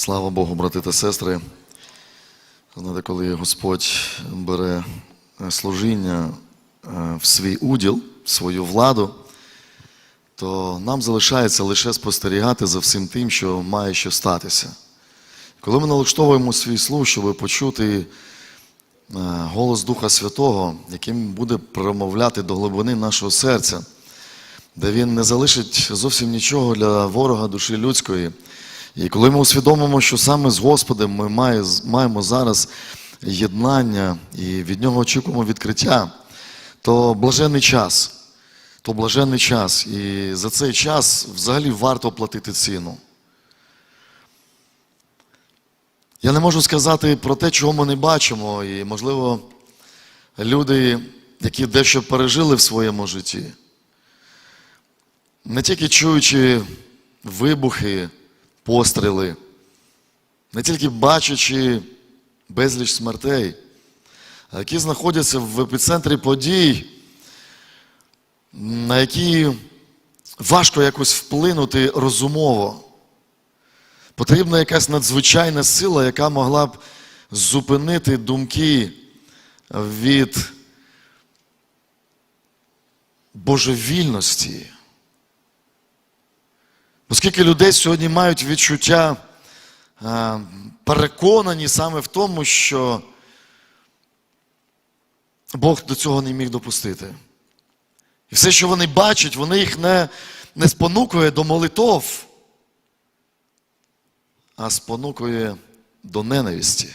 Слава Богу, брати та сестри. Знаєте, коли Господь бере е, служіння е, в свій уділ, в свою владу, то нам залишається лише спостерігати за всім тим, що має що статися. Коли ми налаштовуємо свій слух, щоб почути е, голос Духа Святого, яким буде промовляти до глибини нашого серця, де він не залишить зовсім нічого для ворога душі людської. І коли ми усвідомимо, що саме з Господом ми маємо зараз єднання і від нього очікуємо відкриття, то блаженний час. То блаженний час. І за цей час взагалі варто платити ціну. Я не можу сказати про те, чого ми не бачимо, і, можливо, люди, які дещо пережили в своєму житті, не тільки чуючи вибухи, постріли, не тільки бачачи безліч смертей, які знаходяться в епіцентрі подій, на які важко якось вплинути розумово. Потрібна якась надзвичайна сила, яка могла б зупинити думки від божевільності. Оскільки людей сьогодні мають відчуття, е, переконані саме в тому, що Бог до цього не міг допустити. І все, що вони бачать, вони їх не, не спонукує до молитов, а спонукує до ненависті.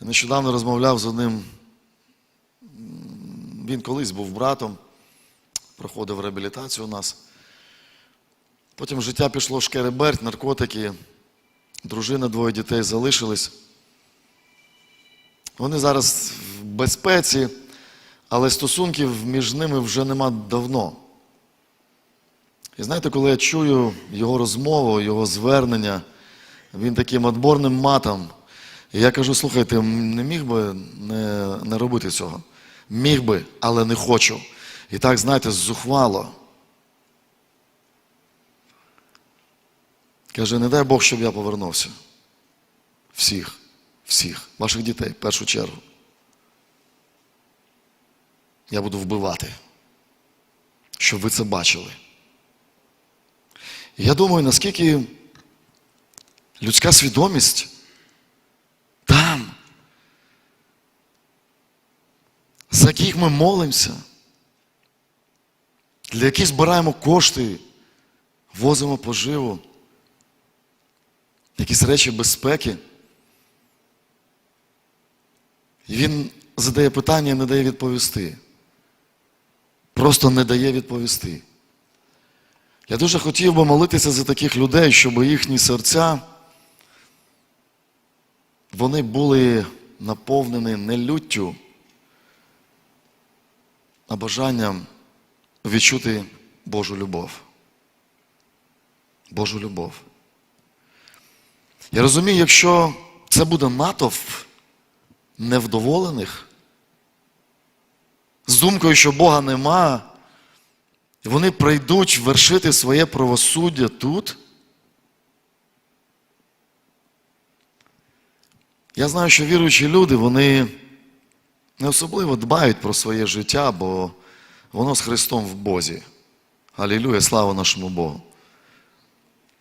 Я нещодавно розмовляв з одним, він колись був братом, проходив реабілітацію у нас. Потім життя пішло шкереберть, наркотики, дружина, двоє дітей залишились. Вони зараз в безпеці, але стосунків між ними вже нема давно. І знаєте, коли я чую його розмову, його звернення, він таким отборним матом. І я кажу: слухайте, не міг би не, не робити цього. Міг би, але не хочу. І так, знаєте, зухвало. Каже, не дай Бог, щоб я повернувся. Всіх, всіх, ваших дітей в першу чергу. Я буду вбивати, щоб ви це бачили. Я думаю, наскільки людська свідомість там, за яких ми молимося, для яких збираємо кошти, возимо поживу, якісь речі безпеки. І він задає питання і не дає відповісти. Просто не дає відповісти. Я дуже хотів би молитися за таких людей, щоб їхні серця вони були наповнені не люттю, а бажанням відчути Божу любов. Божу любов. Я розумію, якщо це буде натовп невдоволених, з думкою, що Бога нема, вони прийдуть вершити своє правосуддя тут. Я знаю, що віруючі люди, вони не особливо дбають про своє життя, бо воно з Христом в Бозі. Алілюя, слава нашому Богу.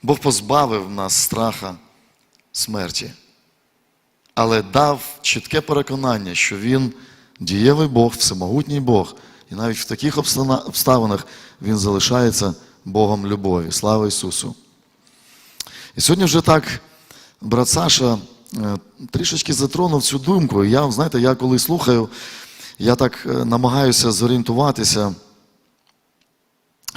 Бог позбавив нас страха смерті, але дав чітке переконання, що Він дієвий Бог, всемогутній Бог, і навіть в таких обставинах Він залишається Богом любові. Слава Ісусу! І сьогодні вже так брат Саша е, трішечки затронув цю думку. Я, знаєте, я коли слухаю, я так е, намагаюся зорієнтуватися,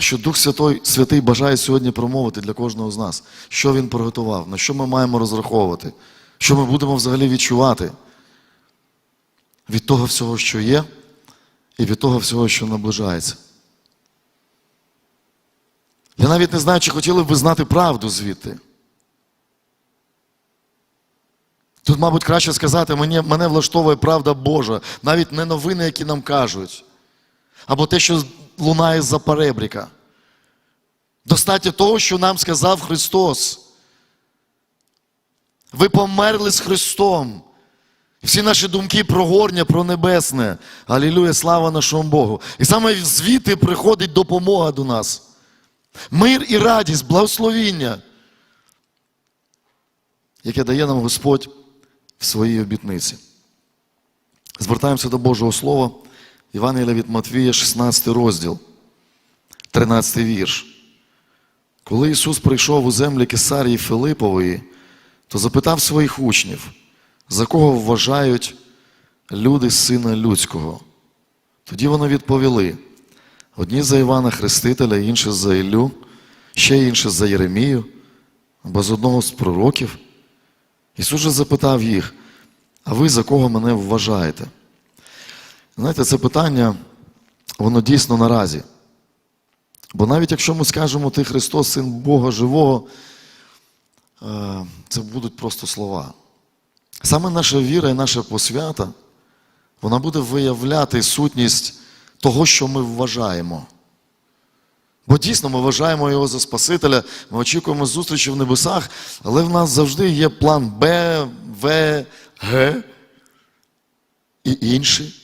що Дух Святой, Святий бажає сьогодні промовити для кожного з нас, що Він приготував, на що ми маємо розраховувати, що ми будемо взагалі відчувати від того всього, що є, і від того всього, що наближається. Я навіть не знаю, чи хотіли б ви знати правду звідти. Тут, мабуть, краще сказати, мені, мене влаштовує правда Божа, навіть не новини, які нам кажуть, або те, що лунає з-за перебріка. Достатньо того, що нам сказав Христос. Ви померли з Христом. Всі наші думки про горнє, про небесне. Алілуя, слава нашому Богу. І саме звідти приходить допомога до нас. Мир і радість, благословіння, яке дає нам Господь в своїй обітниці. Звертаємося до Божого Слова. Івангелія від Матвія, 16 розділ, 13 вірш. Коли Ісус прийшов у землі Кесарії Филипової, то запитав своїх учнів, за кого вважають люди сина людського. Тоді вони відповіли: одні за Івана Хрестителя, інші за Іллю, ще інші за Єремію, або з одного з пророків. Ісус же запитав їх, а ви за кого мене вважаєте? Знаєте, це питання, воно дійсно наразі. Бо навіть якщо ми скажемо Ти Христос, Син Бога Живого, е, це будуть просто слова. Саме наша віра і наша посвята, вона буде виявляти сутність того, що ми вважаємо. Бо дійсно ми вважаємо його за Спасителя, ми очікуємо зустрічі в небесах, але в нас завжди є план Б, В, Г і інший.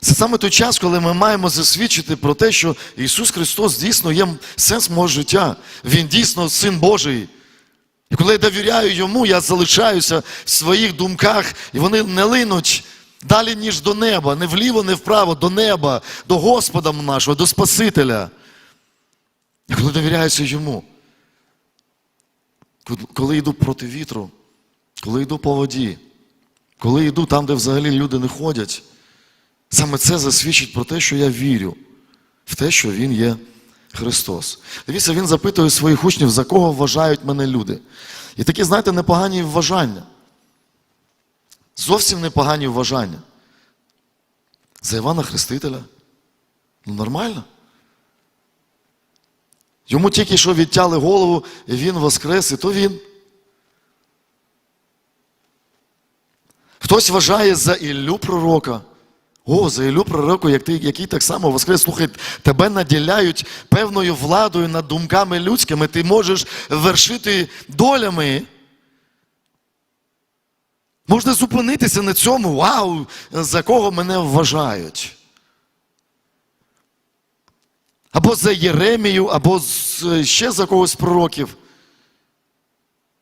Це саме той час, коли ми маємо засвідчити про те, що Ісус Христос дійсно є сенс мого життя. Він дійсно син Божий. І коли я довіряю йому, я залишаюся в своїх думках, і вони не линуть далі, ніж до неба, не вліво, не вправо, до неба, до Господа нашого, до Спасителя. І коли довіряюся йому, коли йду проти вітру, коли йду по воді, коли йду там, де взагалі люди не ходять, саме це засвідчить про те, що я вірю в те, що Він є Христос. Дивіться, він запитує своїх учнів, за кого вважають мене люди. І такі, знаєте, непогані вважання. Зовсім непогані вважання. За Івана Хрестителя. Ну, нормально. Йому тільки що відтяли голову, і він воскрес, і то він. Хтось вважає за Іллю пророка. О, за Іллю пророку, як ти, який так само воскрес, слухай, тебе наділяють певною владою над думками людськими, ти можеш вершити долями. Можна зупинитися на цьому, вау, за кого мене вважають. Або за Єремію, або ще за когось пророків.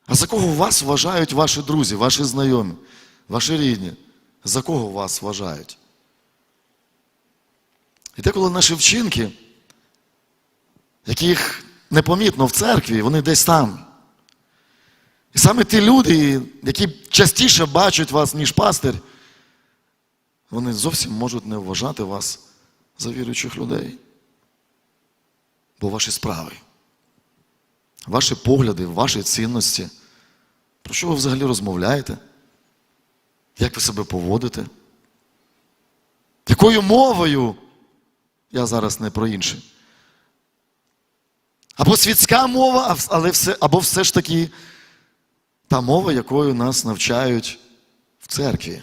А за кого вас вважають ваші друзі, ваші знайомі, ваші рідні? За кого вас вважають? І деколи наші вчинки, яких непомітно в церкві, вони десь там. І саме ті люди, які частіше бачать вас, ніж пастир, вони зовсім можуть не вважати вас за віруючих людей. Бо ваші справи, ваші погляди, ваші цінності, про що ви взагалі розмовляєте? Як ви себе поводите? Якою мовою? Я зараз не про інше. Або світська мова, але все, або все ж таки та мова, якою нас навчають в церкві.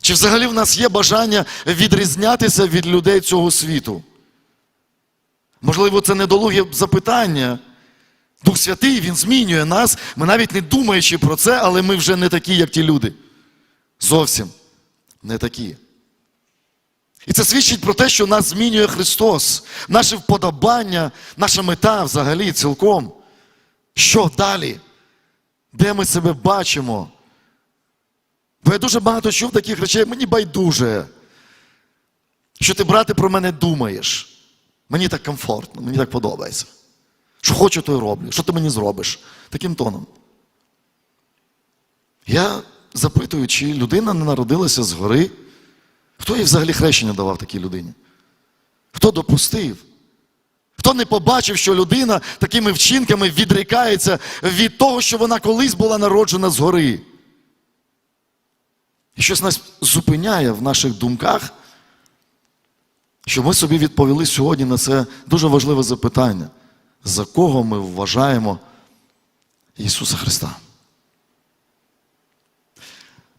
Чи взагалі в нас є бажання відрізнятися від людей цього світу? Можливо, це недолуге запитання. Дух Святий, Він змінює нас, ми навіть не думаючи про це, але ми вже не такі, як ті люди. Зовсім не такі. І це свідчить про те, що нас змінює Христос, наше вподобання, наша мета взагалі цілком. Що далі? Де ми себе бачимо? Бо я дуже багато чув таких речей, мені байдуже. Що ти, брате, про мене думаєш? Мені так комфортно, мені так подобається. Що хочу, то й роблю. Що ти мені зробиш? Таким тоном. Я запитую, чи людина не народилася згори. Хто їй взагалі хрещення давав такій людині? Хто допустив? Хто не побачив, що людина такими вчинками відрікається від того, що вона колись була народжена згори? І щось нас зупиняє в наших думках, що ми собі відповіли сьогодні на це дуже важливе запитання. За кого ми вважаємо Ісуса Христа?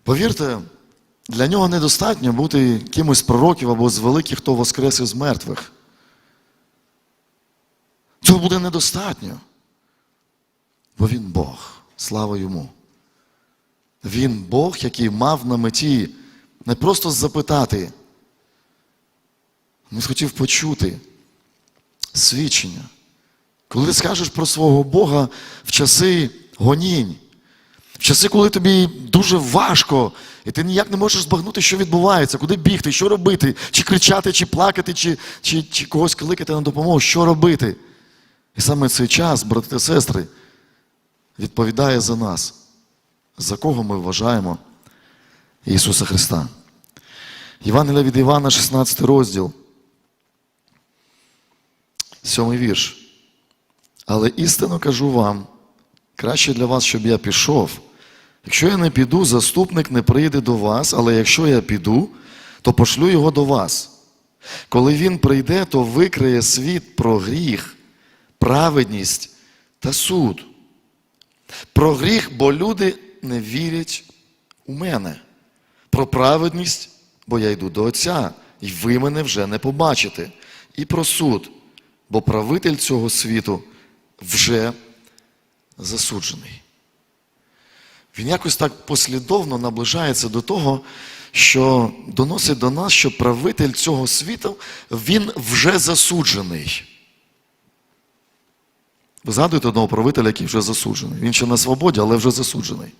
Повірте, для нього недостатньо бути кимось з пророків або з великих, хто воскрес із мертвих. Цього буде недостатньо. Бо він Бог. Слава йому. Він Бог, який мав на меті не просто запитати, він хотів почути свідчення. Коли ти скажеш про свого Бога в часи гонінь, в часи, коли тобі дуже важко, і ти ніяк не можеш збагнути, що відбувається, куди бігти, що робити, чи кричати, чи плакати, чи, чи, чи когось кликати на допомогу, що робити. І саме цей час, брати та сестри, відповідає за нас, за кого ми вважаємо Ісуса Христа. Євангелія від Івана, 16 розділ, 7 вірш. Але істинно кажу вам, краще для вас, щоб я пішов. Якщо я не піду, заступник не прийде до вас, але якщо я піду, то пошлю його до вас. Коли він прийде, то викриє світ про гріх, праведність та суд. Про гріх, бо люди не вірять у мене. Про праведність, бо я йду до Отця, і ви мене вже не побачите. І про суд, бо правитель цього світу вже засуджений. Він якось так послідовно наближається до того, що доносить до нас, що правитель цього світу, він вже засуджений. Ви згадуєте одного правителя, який вже засуджений. Він ще на свободі, але вже засуджений.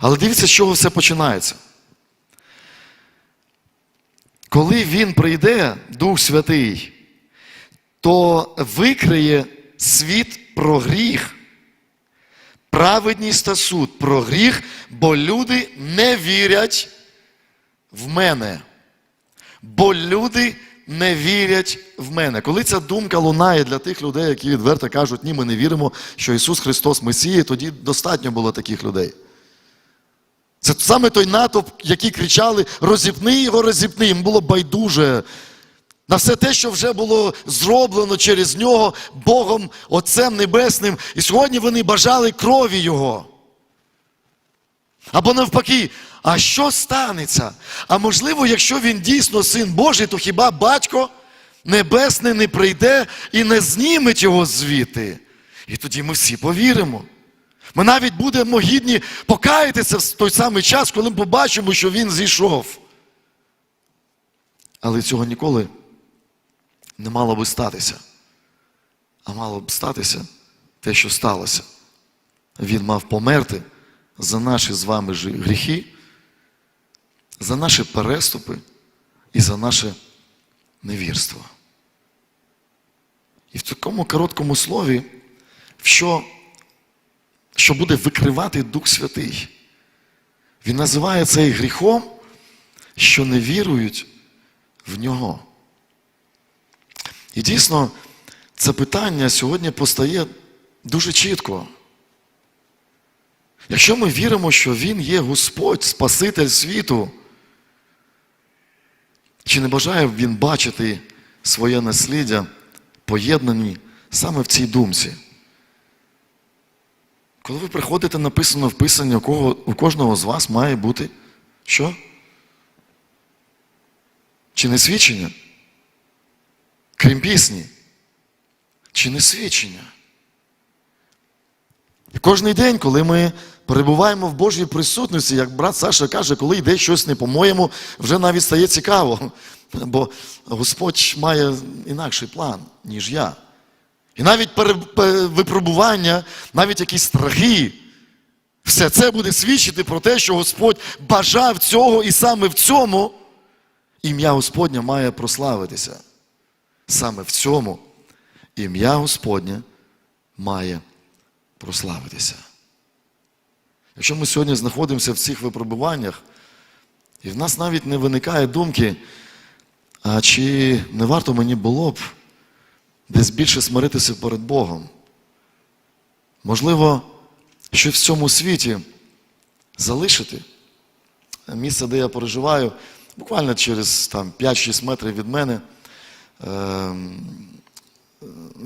Але дивіться, з чого все починається. Коли він прийде, Дух Святий, то викриє світ про гріх, праведність та суд про гріх, бо люди не вірять в мене. Бо люди не вірять в мене. Коли ця думка лунає для тих людей, які відверто кажуть, ні, ми не віримо, що Ісус Христос Месія, тоді достатньо було таких людей. Це саме той натовп, які кричали: розіпни його, розіпни. Їм було байдуже на все те, що вже було зроблено через нього Богом Отцем Небесним. І сьогодні вони бажали крові Його. Або навпаки, а що станеться? А можливо, якщо він дійсно син Божий, то хіба батько Небесний не прийде і не зніметь його звідти? І тоді ми всі повіримо. Ми навіть будемо гідні покаятися в той самий час, коли ми побачимо, що він зійшов. Але цього ніколи не мало би статися. А мало б статися те, що сталося. Він мав померти за наші з вами гріхи, за наші переступи і за наше невірство. І в такому короткому слові, що, що буде викривати Дух Святий, він називає цей гріхом, що не вірують в нього. І дійсно, це питання сьогодні постає дуже чітко. Якщо ми віримо, що Він є Господь, Спаситель світу, чи не бажає він бачити своє насліддя поєднані саме в цій думці? Коли ви приходите, написано в Писанні, кого, у кожного з вас має бути що? Чи не свідчення? Крім пісні? Чи не свідчення? І кожен день, коли ми перебуваємо в Божій присутності, як брат Саша каже, коли йде щось не по-моєму, вже навіть стає цікаво. Бо Господь має інакший план, ніж я. І навіть випробування, навіть якісь страхи, все це буде свідчити про те, що Господь бажав цього, і саме в цьому ім'я Господнє має прославитися. Саме в цьому ім'я Господнє має прославитися. Якщо ми сьогодні знаходимося в цих випробуваннях, і в нас навіть не виникає думки, а чи не варто мені було б десь більше смиритися перед Богом? Можливо, що в цьому світі залишити місце, де я проживаю, буквально через там, 5-6 метрів від мене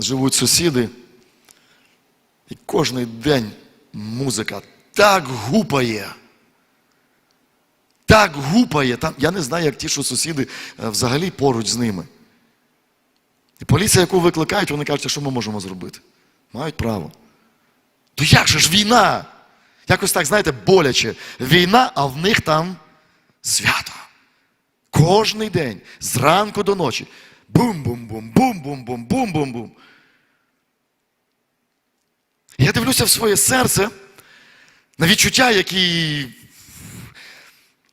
живуть сусіди. І кожен день музика так гупає. Так гупає. Там, я не знаю, як ті, що сусіди е, взагалі поруч з ними. І поліція, яку викликають, вони кажуть, що ми можемо зробити? Мають право. То як же ж війна? Якось так, знаєте, боляче. Війна, а в них там свято. Кожний день, зранку до ночі. Бум-бум-бум, бум-бум-бум, бум-бум-бум. Я дивлюся в своє серце на відчуття, які,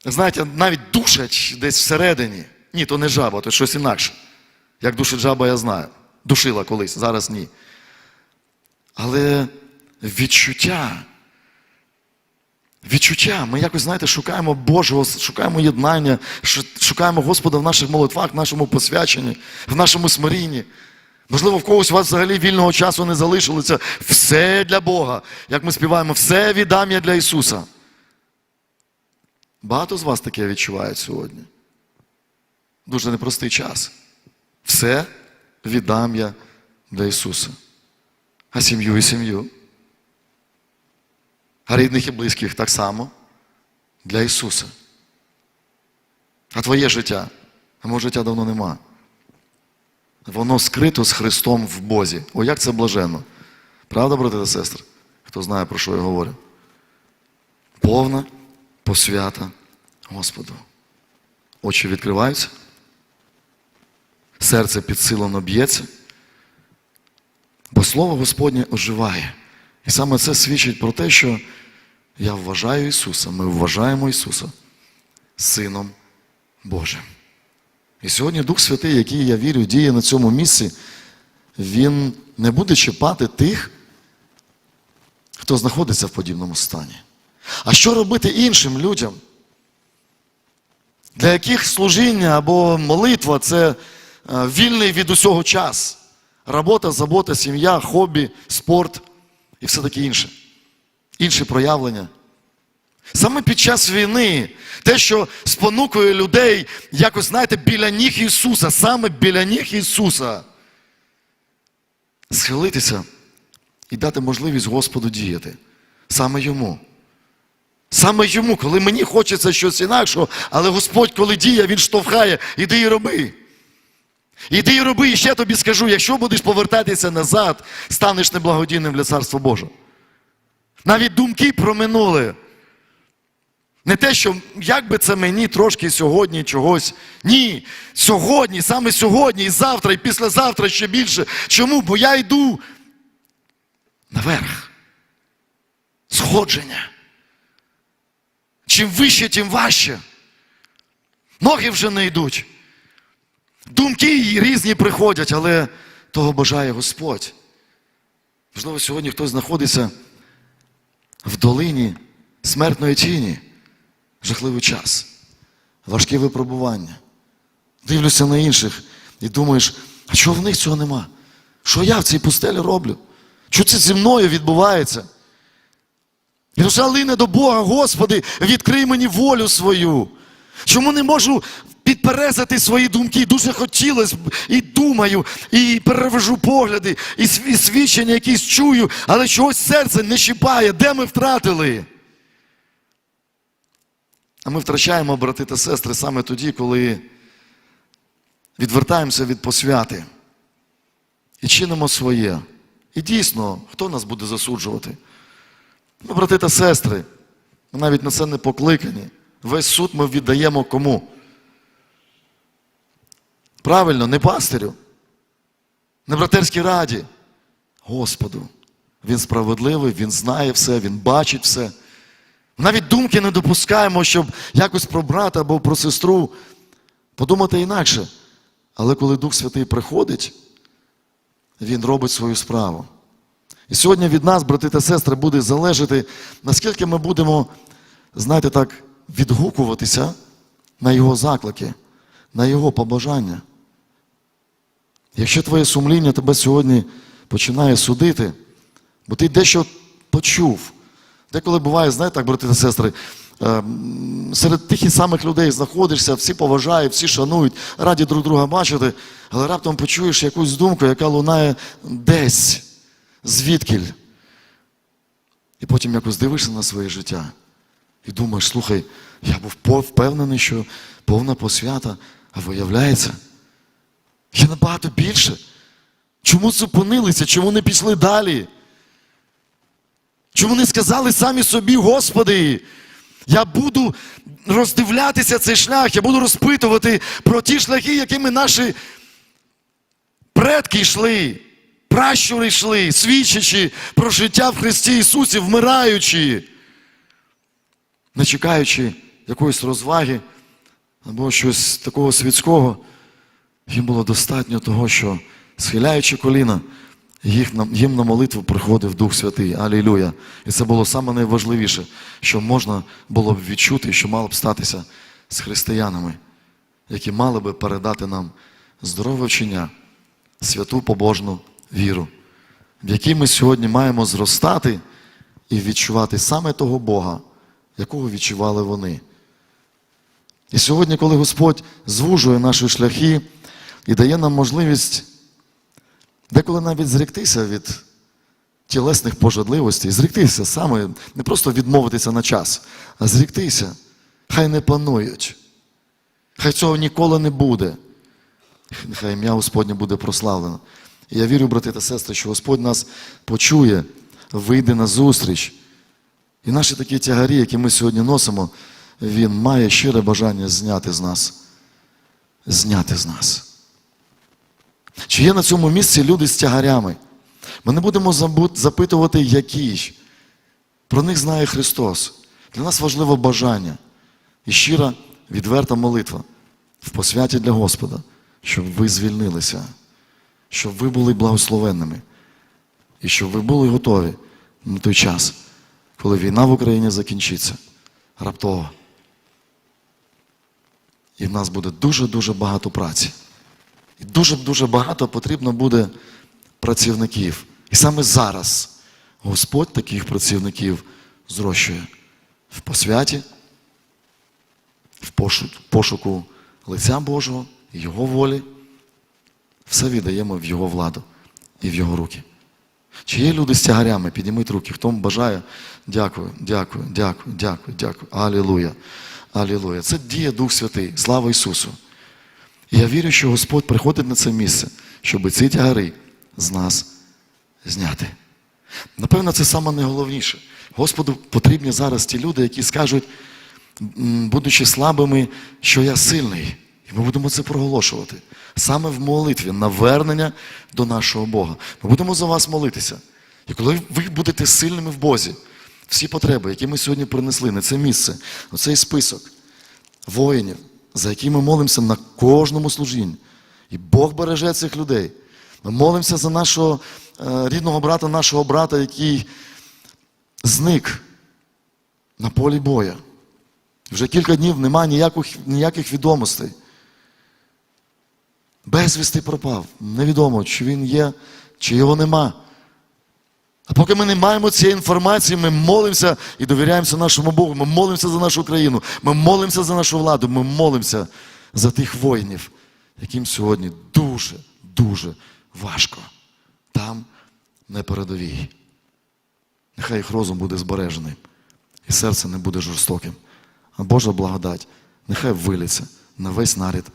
знаєте, навіть душать десь всередині. Ні, то не жаба, то щось інакше. Як душить жаба, я знаю. Душила колись, зараз ні. Але відчуття. Відчуття. Ми якось, знаєте, шукаємо Божого, шукаємо єднання, шукаємо Господа в наших молитвах, в нашому посвяченні, в нашому смирінні. Можливо, в когось у вас взагалі вільного часу не залишилося. Все для Бога. Як ми співаємо, все віддам я для Ісуса. Багато з вас таке відчувають сьогодні. Дуже непростий час. Все віддам я для Ісуса. А сім'ю і сім'ю. Рідних і близьких так само для Ісуса. А твоє життя, а мого життя давно нема. Воно скрито з Христом в Бозі. О, як це блаженно. Правда, брати та сестри? Хто знає, про що я говорю? Повна посвята Господу. Очі відкриваються, серце підсилено б'ється, бо Слово Господнє оживає. І саме це свідчить про те, що я вважаю Ісуса, ми вважаємо Ісуса Сином Божим. І сьогодні Дух Святий, який я вірю, діє на цьому місці, він не буде чіпати тих, хто знаходиться в подібному стані. А що робити іншим людям, для яких служіння або молитва це е, вільний від усього час. Робота, забота, сім'я, хобі, спорт і все таке інше. Інші проявлення. Саме під час війни, те, що спонукує людей якось, знаєте, біля ніг Ісуса, саме біля ніг Ісуса, схилитися і дати можливість Господу діяти. Саме йому. Саме йому, коли мені хочеться щось інакшого, але Господь, коли діє, Він штовхає, іди і роби. Іди і роби, і ще тобі скажу, якщо будеш повертатися назад, станеш неблагодійним для Царства Божого. Навіть думки про минуле. Не те, що як би це мені трошки сьогодні чогось. Ні. Сьогодні, саме сьогодні, і завтра, і післязавтра ще більше. Чому? Бо я йду наверх. Сходження. Чим вище, тим важче. Ноги вже не йдуть. Думки різні приходять, але того бажає Господь. Можливо, сьогодні хтось знаходиться в долині смертної тіні. Жахливий час, важкі випробування. Дивлюся на інших і думаєш, а чого в них цього нема? Що я в цій пустелі роблю? Що це зі мною відбувається? І душа лине до Бога, Господи, відкрий мені волю свою. Чому не можу підперезати свої думки? Дуже хотілося і думаю, і перевожу погляди, і свідчення якісь чую, але чогось серце не щипає. Де ми втратили? А ми втрачаємо, брати та сестри, саме тоді, коли відвертаємося від посвяти і чинимо своє. І дійсно, хто нас буде засуджувати? Ми, брати та сестри, ми навіть на це не покликані. Весь суд ми віддаємо кому? Правильно, не пастирю, не братерській раді. Господу. Він справедливий, він знає все, він бачить все. Навіть думки не допускаємо, щоб якось про брата або про сестру подумати інакше. Але коли Дух Святий приходить, Він робить свою справу. І сьогодні від нас, брати та сестри, буде залежати, наскільки ми будемо, знаєте, так, відгукуватися на Його заклики, на Його побажання. Якщо твоє сумління тебе сьогодні починає судити, бо ти дещо почув. Деколи буває, знаєте, так, брати та сестри, ем, серед тих і самих людей знаходишся, всі поважають, всі шанують, раді друг друга бачити, але раптом почуєш якусь думку, яка лунає десь, звідкіль. І потім якось дивишся на своє життя і думаєш, слухай, я був впевнений, що повна посвята, а виявляється, є набагато більше. Чому зупинилися? Чому не пішли далі? Чому не сказали самі собі, Господи, я буду роздивлятися цей шлях, я буду розпитувати про ті шляхи, якими наші предки йшли, пращури йшли, свідчачи про життя в Христі Ісусі, вмираючи, не чекаючи якоїсь розваги або щось такого світського, їм було достатньо того, що схиляючи коліна, їх, їм на молитву приходив Дух Святий. Алілюя. І це було саме найважливіше, що можна було б відчути, що мало б статися з християнами, які мали би передати нам здорове вчення, святу побожну віру, в якій ми сьогодні маємо зростати і відчувати саме того Бога, якого відчували вони. І сьогодні, коли Господь звужує наші шляхи і дає нам можливість деколи навіть зректися від тілесних пожадливостей, зректися саме, не просто відмовитися на час, а зректися. Хай не панують. Хай цього ніколи не буде. Нехай ім'я Господнє буде прославлено. І я вірю, брати та сестри, що Господь нас почує, вийде на зустріч. І наші такі тягарі, які ми сьогодні носимо, Він має щире бажання зняти з нас. Зняти з нас. Чи є на цьому місці люди з тягарями? Ми не будемо запитувати, які. Про них знає Христос. Для нас важливо бажання і щира, відверта молитва в посвяті для Господа, щоб ви звільнилися, щоб ви були благословенними і щоб ви були готові на той час, коли війна в Україні закінчиться раптово. І в нас буде дуже-дуже багато праці. І дуже-дуже багато потрібно буде працівників. І саме зараз Господь таких працівників зрощує в посвяті, в пошуку лиця Божого, Його волі. Все віддаємо в Його владу і в Його руки. Чи є люди з тягарями? Підніміть руки. Хто бажає? Дякую, дякую, дякую, дякую, дякую. Алілуя. Алілуя. Це діє Дух Святий. Слава Ісусу. І я вірю, що Господь приходить на це місце, щоб ці тягари з нас зняти. Напевно, це саме найголовніше. Господу потрібні зараз ті люди, які скажуть, будучи слабими, що я сильний. І ми будемо це проголошувати. Саме в молитві, навернення до нашого Бога. Ми будемо за вас молитися. І коли ви будете сильними в Бозі, всі потреби, які ми сьогодні принесли на це місце, на цей список воїнів, за які ми молимося на кожному служінні. І Бог береже цих людей. Ми молимося за нашого е, рідного брата, нашого брата, який зник на полі боя. Вже кілька днів немає ніяких, ніяких відомостей. Безвісти пропав. Невідомо, чи він є, чи його нема. А поки ми не маємо цієї інформації, ми молимося і довіряємося нашому Богу. Ми молимося за нашу країну, ми молимося за нашу владу, ми молимося за тих воїнів, яким сьогодні дуже, дуже важко. Там на передовій. Нехай їх розум буде збережений, і серце не буде жорстоким. А Божа благодать нехай виліться на весь нарід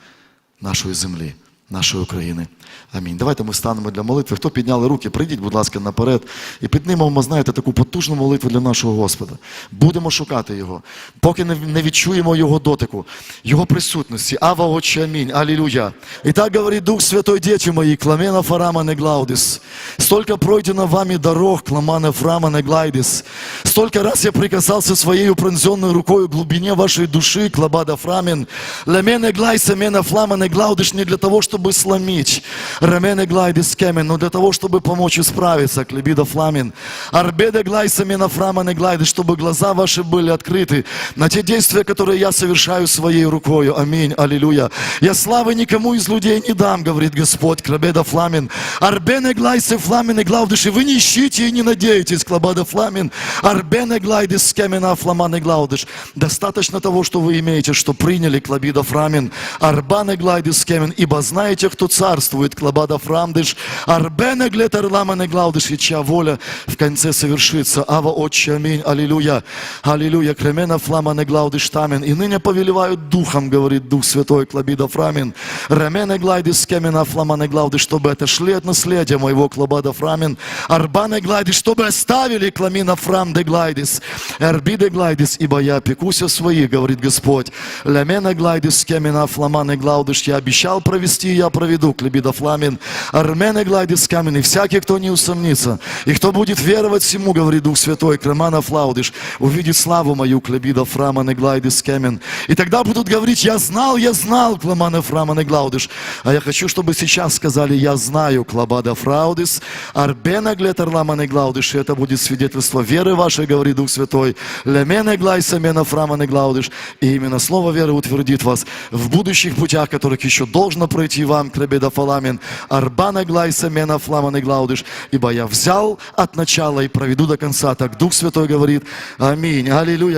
нашої землі, нашої України. Амінь. Давайте ми станемо для молитви. Хто підняли руки, прийдіть, будь ласка, наперед і піднімемо, знаєте, таку потужну молитву для нашого Господа. Будемо шукати Його, поки не- відчуємо Його дотику, Його присутності. Ава Отче, амінь. Аллилуйя. І так говорить Дух Святой, дети мої, кламена фарама не глаудис. Столько пройдено вами дорог, кламана фрама не глайдис. Столько раз я прикасался своей пронзенной рукой к глубине вашей души, клабада фрамен. Ламене глайса, мена флама не глаудиш не для того, чтобы сломить. Рамене глайдис кемен, но для того, чтобы помочь исправиться, клебида фламен. Арбеда глайса, мена фрама не глайдис, чтобы глаза ваши были открыты на те действия, которые я совершаю своей рукою. Аминь, аллилуйя. Я славы никому из людей не дам, говорит Господь, клебеда фламен. Арбене глайса, фламен и глаудиш, и вы не ищите и не надеетесь, клабада фламен. Арбене глайдис кемена фламан и глаудиш. Достаточно того, что вы имеете, что приняли клабида фрамен. Арбане глайдис кемен, ибо знаете, знаете, кто царствует, Клабада Фрамдыш, Арбена Глетер Ламане Глаудыш, и чья воля в конце совершится. Ава Отче, аминь, аллилуйя, аллилуйя, Кремена Фламане Глаудыш Тамен. И ныне повелевают духом, говорит Дух Святой, Клабида Фрамин, Ремене Глайдис Кемена Фламане Глаудыш, чтобы отошли от наследия моего Клабада Фрамин, Арбане Глайдис, чтобы оставили Кламина Фрам де Глайдис, Эрбиде Глайдис, ибо я пекусь о своих, говорит Господь. Лемена Глайдис Кемена Фламане Глаудыш, я обещал провести, я проведу, Клебида Фламин, Армене Глайдис Камен, и всякий, кто не усомнится, и кто будет веровать всему, говорит Дух Святой, Кремана Флаудыш, увидит славу мою, Клебида Фрамане Глайдис Кемен. И тогда будут говорить, я знал, я знал, Кламане Фрамане Глаудыш. А я хочу, чтобы сейчас сказали, я знаю, Клабада Фраудис, Арбена Глетер Ламане Глаудыш, и это будет свидетельство веры вашей, говорит Дух Святой, Лемене Глайса Мена Фрамане Глаудыш, и именно слово веры утвердит вас в будущих путях, которых еще должно пройти вам, кребеда Фаламин, Арбана Глайса Мена Фламане Глаудыш, ибо я взял от начала и проведу до конца, так Дух Святой говорит, аминь, аллилуйя.